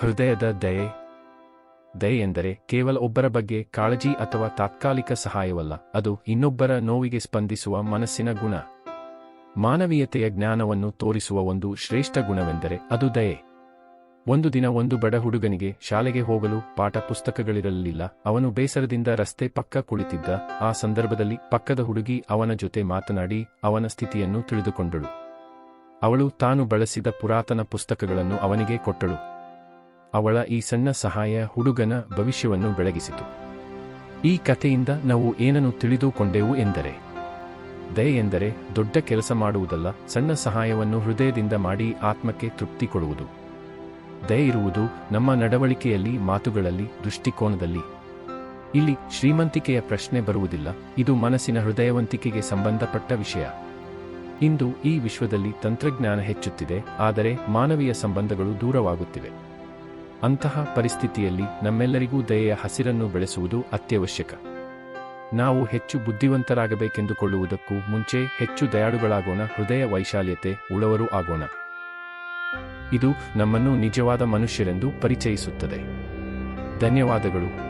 ಹೃದಯದ ದಯೆ. ದಯೆ ಎಂದರೆ ಕೇವಲ ಒಬ್ಬರ ಬಗ್ಗೆ ಕಾಳಜಿ ಅಥವಾ ತಾತ್ಕಾಲಿಕ ಸಹಾಯವಲ್ಲ, ಅದು ಇನ್ನೊಬ್ಬರ ನೋವಿಗೆ ಸ್ಪಂದಿಸುವ ಮನಸ್ಸಿನ ಗುಣ. ಮಾನವೀಯತೆಯ ಜ್ಞಾನವನ್ನು ತೋರಿಸುವ ಒಂದು ಶ್ರೇಷ್ಠ ಗುಣವೆಂದರೆ ಅದು ದಯೆ. ಒಂದು ದಿನ ಒಂದು ಬಡ ಹುಡುಗನಿಗೆ ಶಾಲೆಗೆ ಹೋಗಲು ಪಾಠ ಪುಸ್ತಕಗಳಿರಲಿಲ್ಲ, ಅವನು ಬೇಸರದಿಂದ ರಸ್ತೆ ಪಕ್ಕ ಕುಳಿತಿದ್ದ, ಆ ಸಂದರ್ಭದಲ್ಲಿ ಪಕ್ಕದ ಹುಡುಗಿ ಅವನ ಜೊತೆ ಮಾತನಾಡಿ ಅವನ ಸ್ಥಿತಿಯನ್ನು ತಿಳಿದುಕೊಂಡಳು. ಅವಳು ತಾನು ಬಳಸಿದ ಪುರಾತನ ಪುಸ್ತಕಗಳನ್ನು ಅವನಿಗೆ ಕೊಟ್ಟಳು. ಅವಳ ಈ ಸಣ್ಣ ಸಹಾಯ ಹುಡುಗನ ಭವಿಷ್ಯವನ್ನು ಬೆಳಗಿಸಿತು. ಈ ಕಥೆಯಿಂದ ನಾವು ಏನನ್ನು ತಿಳಿದುಕೊಂಡೆವು ಎಂದರೆ, ದಯೆ ಎಂದರೆ ದೊಡ್ಡ ಕೆಲಸ ಮಾಡುವುದಲ್ಲ, ಸಣ್ಣ ಸಹಾಯವನ್ನು ಹೃದಯದಿಂದ ಮಾಡಿ ಆತ್ಮಕ್ಕೆ ತೃಪ್ತಿ ಕೊಡುವುದು. ದಯೆ ಇರುವುದು ನಮ್ಮ ನಡವಳಿಕೆಯಲ್ಲಿ, ಮಾತುಗಳಲ್ಲಿ, ದೃಷ್ಟಿಕೋನದಲ್ಲಿ. ಇಲ್ಲಿ ಶ್ರೀಮಂತಿಕೆಯ ಪ್ರಶ್ನೆ ಬರುವುದಿಲ್ಲ, ಇದು ಮನಸ್ಸಿನ ಹೃದಯವಂತಿಕೆಗೆ ಸಂಬಂಧಪಟ್ಟ ವಿಷಯ. ಇಂದು ಈ ವಿಶ್ವದಲ್ಲಿ ತಂತ್ರಜ್ಞಾನ ಹೆಚ್ಚುತ್ತಿದೆ, ಆದರೆ ಮಾನವೀಯ ಸಂಬಂಧಗಳು ದೂರವಾಗುತ್ತಿವೆ. ಅಂತಹ ಪರಿಸ್ಥಿತಿಯಲ್ಲಿ ನಮ್ಮೆಲ್ಲರಿಗೂ ದಯೆಯ ಹಸಿರನ್ನು ಬೆಳೆಸುವುದು ಅತ್ಯವಶ್ಯಕ. ನಾವು ಹೆಚ್ಚು ಬುದ್ಧಿವಂತರಾಗಬೇಕೆಂದುಕೊಳ್ಳುವುದಕ್ಕೂ ಮುಂಚೆ ಹೆಚ್ಚು ದಯಾಳುಗಳಾಗೋಣ, ಹೃದಯ ವೈಶಾಲ್ಯತೆ ಉಳವರು ಆಗೋಣ. ಇದು ನಮ್ಮನ್ನು ನಿಜವಾದ ಮನುಷ್ಯರೆಂದು ಪರಿಚಯಿಸುತ್ತದೆ. ಧನ್ಯವಾದಗಳು.